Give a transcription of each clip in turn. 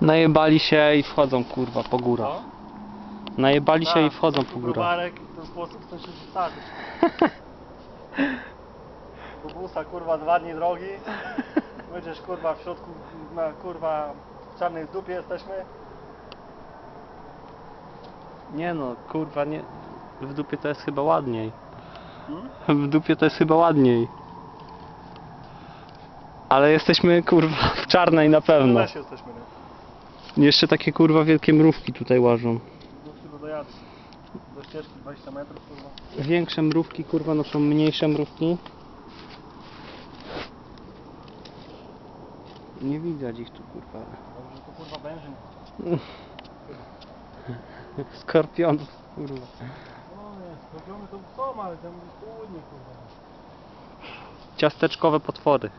Najebali się i wchodzą kurwa po górach. Najebali się Tak, i wchodzą po górach. Browarek w ten sposób chce się zostawić. Do busa kurwa dwa dni drogi. Będziesz kurwa w środku, na kurwa w czarnej dupie jesteśmy. Nie no, kurwa nie. W dupie to jest chyba ładniej. Hmm? W dupie to jest chyba ładniej. Ale jesteśmy kurwa w czarnej na pewno. lesie jesteśmy, nie? Jeszcze takie kurwa wielkie mrówki tutaj łażą. Do chyba dojadę. Do ścieżki 20 metrów kurwa. Większe mrówki kurwa no są mniejsze mrówki. Nie widać ich tu kurwa. Dobrze, to kurwa węży. Skorpionów kurwa. No nie, zrobiony to są, ale tam gdzieś południe kurwa. Ciasteczkowe potwory.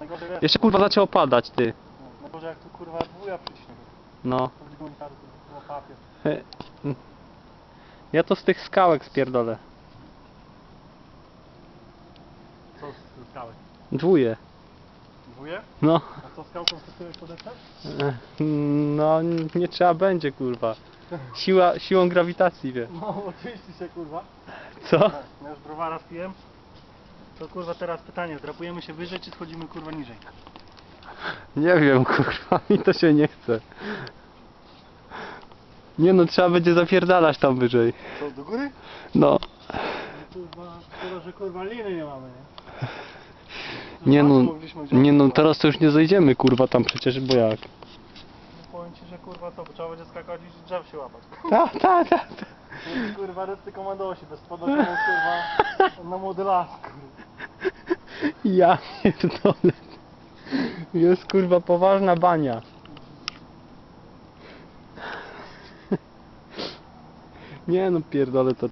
Jest, Jeszcze kurwa zaczęło padać ty. Najgorzej jak tu kurwa dwuja przyciśnie. No. Ja to z tych skałek spierdolę. Co z skałek? Dwóje. Dwuje? No. A co skałką podeptać? E, No nie trzeba będzie kurwa. Siła, siłą grawitacji wie. No oczywiście się kurwa. Co? Ja już browara spiłem. To kurwa teraz pytanie, drapujemy się wyżej czy schodzimy kurwa niżej? Nie wiem kurwa, mi to się nie chce. Nie no, trzeba będzie zapierdalać tam wyżej. Co, do góry? No. Kurwa, szkoda, że kurwa liny nie mamy, nie? Nie no, wziąć, nie no, teraz to już nie zejdziemy kurwa tam przecież, bo jak? Powiem ci, że kurwa co, bo trzeba będzie skakać i drzew się łapać. Ta, ta, ta, ta. Kurwa, resty komandosi, bez podnosią kurwa na młody las, kurwa. Ja pierdolę. Jest kurwa poważna bania. Nie no pierdolę to